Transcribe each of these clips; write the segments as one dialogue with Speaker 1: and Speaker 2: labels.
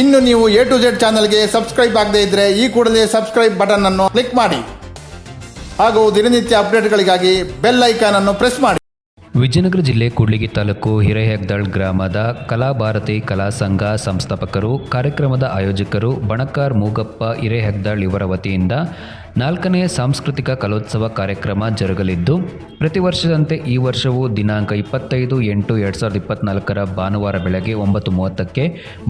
Speaker 1: ಇನ್ನು ನೀವು A to Z ಚಾನಲ್ಗೆ ಸಬ್ಸ್ಕ್ರೈಬ್ ಆಗದೇ ಇದ್ದರೆ ಈ ಕೂಡಲೇ ಸಬ್ಸ್ಕ್ರೈಬ್ ಬಟನ್ ಅನ್ನು ಕ್ಲಿಕ್ ಮಾಡಿ. ಹಾಗೂ ದಿನನಿತ್ಯ ಅಪ್ಡೇಟ್ಗಳಿಗಾಗಿ ಬೆಲ್ ಐಕಾನ್ ಅನ್ನು ಪ್ರೆಸ್ ಮಾಡಿ.
Speaker 2: ವಿಜಯನಗರ ಜಿಲ್ಲೆ ಕೂಡ್ಲಿಗಿ ತಾಲೂಕು ಹಿರೇಹೆಗ್ದಾಳ್ ಗ್ರಾಮದ ಕಲಾಭಾರತಿ ಕಲಾ ಸಂಘ ಸಂಸ್ಥಾಪಕರು, ಕಾರ್ಯಕ್ರಮದ ಆಯೋಜಕರು ಬಣಕಾರ್ ಮೂಗಪ್ಪ ಹಿರೇಹೆಗ್ದಾಳ್ ಇವರ ವತಿಯಿಂದ ನಾಲ್ಕನೇ ಸಾಂಸ್ಕೃತಿಕ ಕಲೋತ್ಸವ ಕಾರ್ಯಕ್ರಮ ಜರುಗಲಿದ್ದು, ಪ್ರತಿ ವರ್ಷದಂತೆ ಈ ವರ್ಷವೂ ದಿನಾಂಕ ಇಪ್ಪತ್ತೈದು ಎಂಟು ಎರಡು ಸಾವಿರದ ಇಪ್ಪತ್ನಾಲ್ಕರ ಭಾನುವಾರ ಬೆಳಗ್ಗೆ ಒಂಬತ್ತು ಮೂವತ್ತಕ್ಕೆ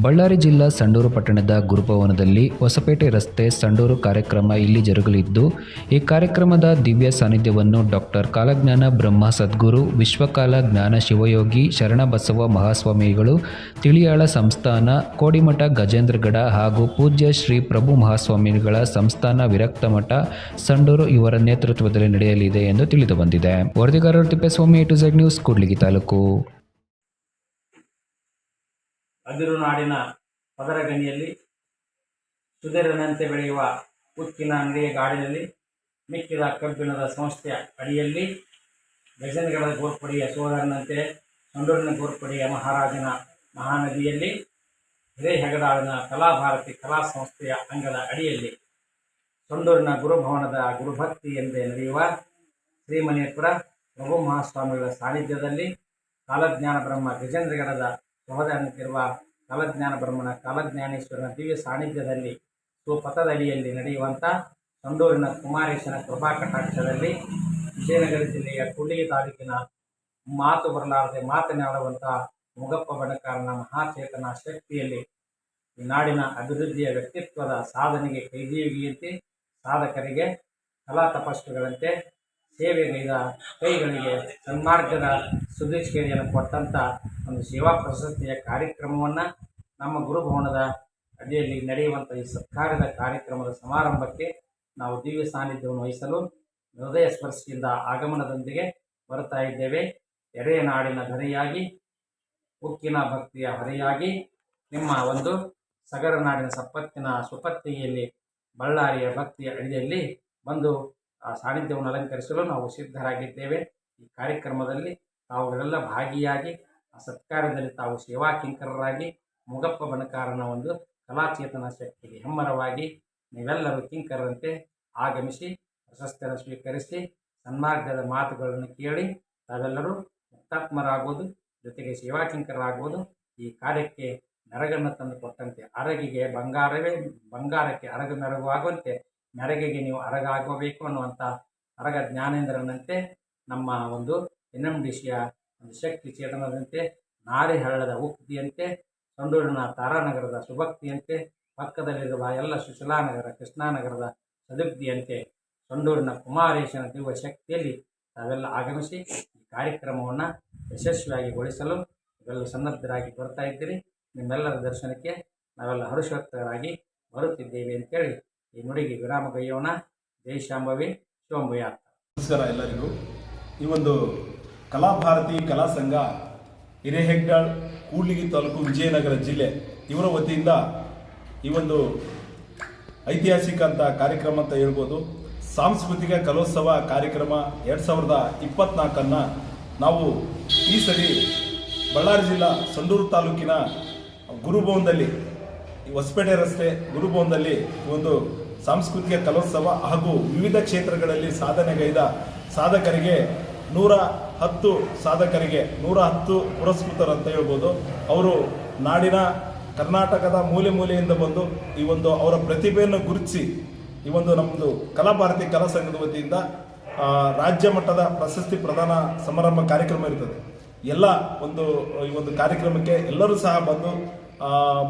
Speaker 2: ಬಳ್ಳಾರಿ ಜಿಲ್ಲಾ ಸಂಡೂರು ಪಟ್ಟಣದ ಗುರುಭವನದಲ್ಲಿ ಹೊಸಪೇಟೆ ರಸ್ತೆ ಸಂಡೂರು ಕಾರ್ಯಕ್ರಮ ಇಲ್ಲಿ ಜರುಗಲಿದ್ದು, ಈ ಕಾರ್ಯಕ್ರಮದ ದಿವ್ಯ ಸಾನ್ನಿಧ್ಯವನ್ನು ಡಾಕ್ಟರ್ ಕಾಲಜ್ಞಾನ ಬ್ರಹ್ಮ ಸದ್ಗುರು, ವಿಶ್ವಕಾಲ ಜ್ಞಾನ ಶಿವಯೋಗಿ, ಶರಣಬಸವ ಮಹಾಸ್ವಾಮಿಗಳು, ತಿಳಿಯಾಳ ಸಂಸ್ಥಾನ, ಕೋಡಿಮಠ ಗಜೇಂದ್ರಗಡ ಹಾಗೂ ಪೂಜ್ಯ ಶ್ರೀ ಪ್ರಭು ಮಹಾಸ್ವಾಮಿಗಳ ಸಂಸ್ಥಾನ ವಿರಕ್ತ ಮಠ ಸಂಡೂರು ಇವರ ನೇತೃತ್ವದಲ್ಲಿ ನಡೆಯಲಿದೆ ಎಂದು ತಿಳಿದು ಬಂದಿದೆ. ವರದಿಗಾರರು Thippeswamy to Z news Kudligi taluk.
Speaker 3: ಅದಿರು ನಾಡಿನ ಪದರಗಣಿಯಲ್ಲಿ ಸುಧೀರನಂತೆ ಬೆಳೆಯುವ ಉಕ್ಕಿನ ಅಂಗಡಿಯ ಗಾಡಿನಲ್ಲಿ ಮಿಕ್ಕಿದ ಕಬ್ಬಿಣದ ಸಂಸ್ಥೆಯ ಅಡಿಯಲ್ಲಿ ಗಜನಗಡದ ಗೋರ್ಪಡಿಯ ಸೋದರನಂತೆ ಸಂಡೂರಿನ ಗೋರ್ಪಡಿಯ ಮಹಾರಾಜನ ಮಹಾನದಿಯಲ್ಲಿ ಹಿರೇಹೆಗಡಾಳಿನ ಕಲಾಭಾರತಿ ಕಲಾ ಸಂಸ್ಥೆಯ ಅಂಗದ ಅಡಿಯಲ್ಲಿ ಸಂಡೂರಿನ ಗುರುಭವನದ ಗುರುಭಕ್ತಿ ಎಂದೇ ನಡೆಯುವ ಶ್ರೀಮನೇಪುರ ಪ್ರಭು ಮಹಾಸ್ವಾಮಿಗಳ ಸಾನ್ನಿಧ್ಯದಲ್ಲಿ ಕಾಲಜ್ಞಾನ ಬ್ರಹ್ಮ ಗಜೇಂದ್ರಗಡದ ಸಹೋದರನಂತಿರುವ ಕಾಲಜ್ಞಾನ ಬ್ರಹ್ಮನ ಕಾಲಜ್ಞಾನೇಶ್ವರನ ದಿವ್ಯ ಸಾನ್ನಿಧ್ಯದಲ್ಲಿ ಸುಪಥದಡಿಯಲ್ಲಿ ನಡೆಯುವಂಥ ಸಂಡೂರಿನ ಕುಮಾರೇಶನ ಕೃಪಾ ಕಟಾಕ್ಷದಲ್ಲಿ ವಿಜಯನಗರ ಜಿಲ್ಲೆಯ ಕೂಡ್ಲಿಗಿ ತಾಲೂಕಿನ ಮಾತು ಬರಲಾರದೆ ಮಾತನಾಡುವಂಥ ಮುಗಪ್ಪ ಬಣಕಾರನ ಮಹಾಚೇತನ ಶಕ್ತಿಯಲ್ಲಿ ಈ ನಾಡಿನ ಅಭಿವೃದ್ಧಿಯ ವ್ಯಕ್ತಿತ್ವದ ಸಾಧನೆಗೆ ಕೈದೀವಿಗೆಯಂತೆ ಸಾಧಕರಿಗೆ ಕಲಾ ತಪಸ್ವಿಗಳಂತೆ ಸೇವೆಗೈದ ಕೈಗಳಿಗೆ ಸನ್ಮಾರ್ಗದ ಸುದೀಕ್ಷೆಯನ್ನು ಕೊಟ್ಟಂಥ ಒಂದು ಸೇವಾ ಪ್ರಶಸ್ತಿಯ ಕಾರ್ಯಕ್ರಮವನ್ನು ನಮ್ಮ ಗುರುಭವನದ ಅಡಿಯಲ್ಲಿ ನಡೆಯುವಂಥ ಈ ಸತ್ಕಾರದ ಕಾರ್ಯಕ್ರಮದ ಸಮಾರಂಭಕ್ಕೆ ನಾವು ದಿವ್ಯ ಸಾನ್ನಿಧ್ಯವನ್ನು ವಹಿಸಲು ಹೃದಯ ಸ್ಪರ್ಶಿಯಿಂದ ಆಗಮನದೊಂದಿಗೆ ಬರ್ತಾ ಇದ್ದೇವೆ. ಎರೆಯ ನಾಡಿನ ಧರೆಯಾಗಿ ಉಕ್ಕಿನ ಭಕ್ತಿಯ ಹೊರೆಯಾಗಿ, ನಿಮ್ಮ ಒಂದು ಸಗರ ನಾಡಿನ ಸಂಪತ್ತಿನ ಸುಪತ್ತಿಗೆಯಲ್ಲಿ ಬಳ್ಳಾರಿಯ ಭಕ್ತಿಯ ಅಡಿಯಲ್ಲಿ ಬಂದು ಆ ಸಾನ್ನಿಧ್ಯವನ್ನು ಅಲಂಕರಿಸಲು ನಾವು ಸಿದ್ಧರಾಗಿದ್ದೇವೆ. ಈ ಕಾರ್ಯಕ್ರಮದಲ್ಲಿ ತಾವುಗಳೆಲ್ಲ ಭಾಗಿಯಾಗಿ, ಆ ಸತ್ಕಾರ್ಯದಲ್ಲಿ ತಾವು ಸೇವಾ ಕಿಂಕರರಾಗಿ, ಮುಗಪ್ಪ ಬಣಕಾರನ ಒಂದು ಕಲಾಚೇತನ ಶಕ್ತಿಗೆ ಹೆಮ್ಮರವಾಗಿ ನೀವೆಲ್ಲರೂ ಕಿಂಕರರಂತೆ ಆಗಮಿಸಿ, ಪ್ರಶಸ್ತಿಯನ್ನು ಸ್ವೀಕರಿಸಿ, ಸನ್ಮಾರ್ಗದ ಮಾತುಗಳನ್ನು ಕೇಳಿ, ತಾವೆಲ್ಲರೂ ಮುಕ್ತಾತ್ಮರಾಗುವುದು ಜೊತೆಗೆ ಸೇವಾ ಕಿಂಕರರಾಗುವುದು ಈ ಕಾರ್ಯಕ್ಕೆ ಮೆರಗನ್ನು ತಂದು ಕೊಟ್ಟಂತೆ. ಅರಗಿಗೆ ಬಂಗಾರವೇ, ಬಂಗಾರಕ್ಕೆ ಅರಗ ಮೆರಗುವಾಗುವಂತೆ ಮೆರಗಿಗೆ ನೀವು ಅರಗಾಗಬೇಕು ಅನ್ನುವಂಥ ಅರಗ ಜ್ಞಾನೇಂದ್ರನಂತೆ ನಮ್ಮ ಒಂದು ಎನ್ ಎಂ ಡಿ ಸಿಯ ಒಂದು ಶಕ್ತಿ ಚೇತನದಂತೆ, ನಾರಿ ಹರಳದ ಉಕ್ತಿಯಂತೆ, ಸಂಡೂರಿನ ತಾರಾನಗರದ ಸುಭಕ್ತಿಯಂತೆ, ಪಕ್ಕದಲ್ಲಿರುವ ಎಲ್ಲ ಸುಶೀಲಾನಗರ, ಕೃಷ್ಣಾನಗರದ ಸದುಕ್ತಿಯಂತೆ, ಸಂಡೂರಿನ ಕುಮಾರೇಶನ ದಿವ್ಯ ಶಕ್ತಿಯಲ್ಲಿ ತಾವೆಲ್ಲ ಆಗಮಿಸಿ ಈ ಕಾರ್ಯಕ್ರಮವನ್ನು ಯಶಸ್ವಿಯಾಗಿಗೊಳಿಸಲು ಇವೆಲ್ಲ ಸನ್ನದ್ಧರಾಗಿ ಬರ್ತಾ ಇದ್ದೀರಿ. ನಿಮ್ಮೆಲ್ಲರ ದರ್ಶನಕ್ಕೆ ನಾವೆಲ್ಲ ಹರುಷೋತ್ತರಾಗಿ ಬರುತ್ತಿದ್ದೇವೆ ಅಂತೇಳಿ ಈ ನುಡಿಗೆ ವಿರಾಮ ಕೈಯೋಣ. ಜೈ ಶಾಂಭವಿ ಶಿವಂಭಯ
Speaker 4: ನಮಸ್ಕಾರ ಎಲ್ಲರಿಗೂ. ಈ ಒಂದು ಕಲಾಭಾರತಿ ಕಲಾ ಸಂಘ ಹಿರೇಹೆಗ್ಡಾಳ್, ಕೂಡ್ಲಿಗಿ ತಾಲೂಕು ವಿಜಯನಗರ ಜಿಲ್ಲೆ ಇವರ ವತಿಯಿಂದ ಈ ಒಂದು ಐತಿಹಾಸಿಕ ಅಂತ ಕಾರ್ಯಕ್ರಮ ಅಂತ ಹೇಳ್ಬೋದು. ಸಾಂಸ್ಕೃತಿಕ ಕಲೋತ್ಸವ ಕಾರ್ಯಕ್ರಮ ಎರಡು ಸಾವಿರದ ಇಪ್ಪತ್ನಾಲ್ಕನ್ನು ನಾವು ಈ ಸರಿ ಬಳ್ಳಾರಿ ಜಿಲ್ಲಾ ಸಂಡೂರು ತಾಲೂಕಿನ ಗುರುಭವನದಲ್ಲಿ ಹೊಸಪೇಟೆ ರಸ್ತೆ ಗುರುಭವನದಲ್ಲಿ ಒಂದು ಸಾಂಸ್ಕೃತಿಕ ಕಲೋತ್ಸವ ಹಾಗೂ ವಿವಿಧ ಕ್ಷೇತ್ರಗಳಲ್ಲಿ ಸಾಧನೆಗೈದ ಸಾಧಕರಿಗೆ ನೂರ ಹತ್ತು ಸಾಧಕರಿಗೆ ನೂರ ಹತ್ತು ಪುರಸ್ಕೃತರು ಅಂತ ಹೇಳ್ಬೋದು. ಅವರು ನಾಡಿನ ಕರ್ನಾಟಕದ ಮೂಲೆ ಮೂಲೆಯಿಂದ ಬಂದು ಈ ಒಂದು ಅವರ ಪ್ರತಿಭೆಯನ್ನು ಗುರುತಿಸಿ ಈ ಒಂದು ನಮ್ಮದು ಕಲಾಭಾರತಿ ಕಲಾ ಸಂಘದ ವತಿಯಿಂದ ರಾಜ್ಯ ಮಟ್ಟದ ಪ್ರಶಸ್ತಿ ಪ್ರದಾನ ಸಮಾರಂಭ ಕಾರ್ಯಕ್ರಮ ಇರ್ತದೆ. ಎಲ್ಲ ಒಂದು, ಈ ಒಂದು ಕಾರ್ಯಕ್ರಮಕ್ಕೆ ಎಲ್ಲರೂ ಸಹ ಬಂದು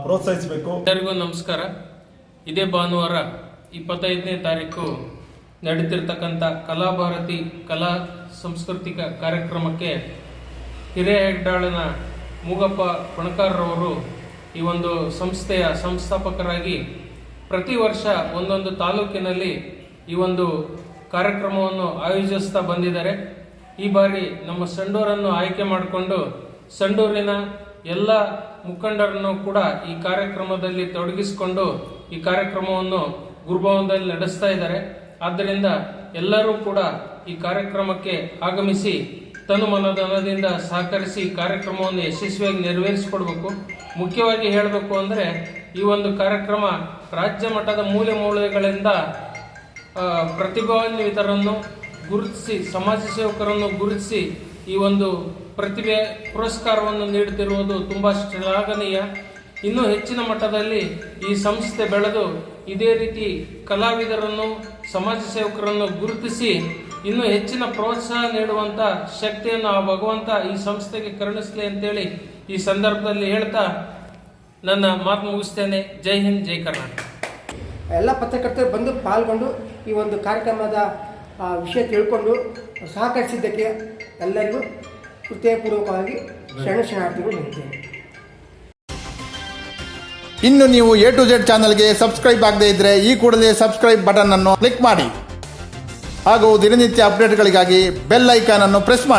Speaker 4: ಪ್ರೋತ್ಸಾಹಿಸಬೇಕು.
Speaker 5: ಎಲ್ಲರಿಗೂ ನಮಸ್ಕಾರ. ಇದೇ ಭಾನುವಾರ ಇಪ್ಪತ್ತೈದನೇ ತಾರೀಕು ನಡೀತಿರ್ತಕ್ಕಂಥ ಕಲಾಭಾರತಿ ಕಲಾ ಸಾಂಸ್ಕೃತಿಕ ಕಾರ್ಯಕ್ರಮಕ್ಕೆ ಹಿರೇಹೆಡ್ಡಾಳನ ಮೂಗಪ್ಪ ಪಣಕಾರ್ರವರು ಈ ಒಂದು ಸಂಸ್ಥೆಯ ಸಂಸ್ಥಾಪಕರಾಗಿ ಪ್ರತಿ ವರ್ಷ ಒಂದೊಂದು ತಾಲೂಕಿನಲ್ಲಿ ಈ ಒಂದು ಕಾರ್ಯಕ್ರಮವನ್ನು ಆಯೋಜಿಸ್ತಾ ಬಂದಿದ್ದಾರೆ. ಈ ಬಾರಿ ನಮ್ಮ ಸಂಡೂರನ್ನು ಆಯ್ಕೆ ಮಾಡಿಕೊಂಡು ಸಂಡೂರಿನ ಎಲ್ಲ ಮುಖಂಡರನ್ನು ಕೂಡ ಈ ಕಾರ್ಯಕ್ರಮದಲ್ಲಿ ತೊಡಗಿಸಿಕೊಂಡು ಈ ಕಾರ್ಯಕ್ರಮವನ್ನು ಗುರುಭವನದಲ್ಲಿ ನಡೆಸ್ತಾ ಇದ್ದಾರೆ. ಆದ್ದರಿಂದ ಎಲ್ಲರೂ ಕೂಡ ಈ ಕಾರ್ಯಕ್ರಮಕ್ಕೆ ಆಗಮಿಸಿ ತನು ಮನದನದಿಂದ ಸಹಕರಿಸಿ ಕಾರ್ಯಕ್ರಮವನ್ನು ಯಶಸ್ವಿಯಾಗಿ ನೆರವೇರಿಸಿಕೊಡ್ಬೇಕು. ಮುಖ್ಯವಾಗಿ ಹೇಳಬೇಕು ಅಂದರೆ ಈ ಒಂದು ಕಾರ್ಯಕ್ರಮ ರಾಜ್ಯ ಮಟ್ಟದ ಮೂಲೆ ಮೂಲೆಗಳಿಂದ ಪ್ರತಿಭಾನ್ವಿತರನ್ನು ಗುರುತಿಸಿ, ಸಮಾಜ ಸೇವಕರನ್ನು ಗುರುತಿಸಿ ಈ ಒಂದು ಪ್ರತಿಭೆ, ಪುರಸ್ಕಾರವನ್ನು ನೀಡುತ್ತಿರುವುದು ತುಂಬ ಶ್ಲಾಘನೀಯ. ಇನ್ನೂ ಹೆಚ್ಚಿನ ಮಟ್ಟದಲ್ಲಿ ಈ ಸಂಸ್ಥೆ ಬೆಳೆದು ಇದೇ ರೀತಿ ಕಲಾವಿದರನ್ನು, ಸಮಾಜ ಸೇವಕರನ್ನು ಗುರುತಿಸಿ ಇನ್ನೂ ಹೆಚ್ಚಿನ ಪ್ರೋತ್ಸಾಹ ನೀಡುವಂಥ ಶಕ್ತಿಯನ್ನು ಆ ಭಗವಂತ ಈ ಸಂಸ್ಥೆಗೆ ಕರುಣಿಸಲಿ ಅಂತೇಳಿ ಈ ಸಂದರ್ಭದಲ್ಲಿ ಹೇಳ್ತಾ ನನ್ನ ಮಾತು ಮುಗಿಸ್ತೇನೆ. ಜೈ ಹಿಂದ್, ಜೈ ಕರ್ನಾಟಕ.
Speaker 6: ಎಲ್ಲ ಪತ್ರಕರ್ತರು ಬಂದು ಪಾಲ್ಗೊಂಡು ಈ ಒಂದು ಕಾರ್ಯಕ್ರಮದ ವಿಷಯ ತಿಳ್ಕೊಂಡು ಸಹಕರಿಸಿದ್ದಕ್ಕೆ ಎಲ್ಲರಿಗೂ ಹೃದಯಪೂರ್ವಕವಾಗಿ ಶರಣ ಶರಣಾರ್ಥಿಗಳು ಹೇಳ್ತೇನೆ
Speaker 1: ಇನ್ನು ನೀವು ಎ ಟು ಜೆಡ್ ಚಾನಲ್ಗೆ ಸಬ್ಸ್ಕ್ರೈಬ್ ಆಗದೇ ಇದ್ದರೆ ಈ ಕೂಡಲೇ ಸಬ್ಸ್ಕ್ರೈಬ್ ಬಟನ್ ಅನ್ನು ಕ್ಲಿಕ್ ಮಾಡಿ. ಹಾಗೂ ದಿನನಿತ್ಯ ಅಪ್ಡೇಟ್ಗಳಿಗಾಗಿ ಬೆಲ್ ಐಕಾನ್ ಅನ್ನು ಪ್ರೆಸ್ ಮಾಡಿ.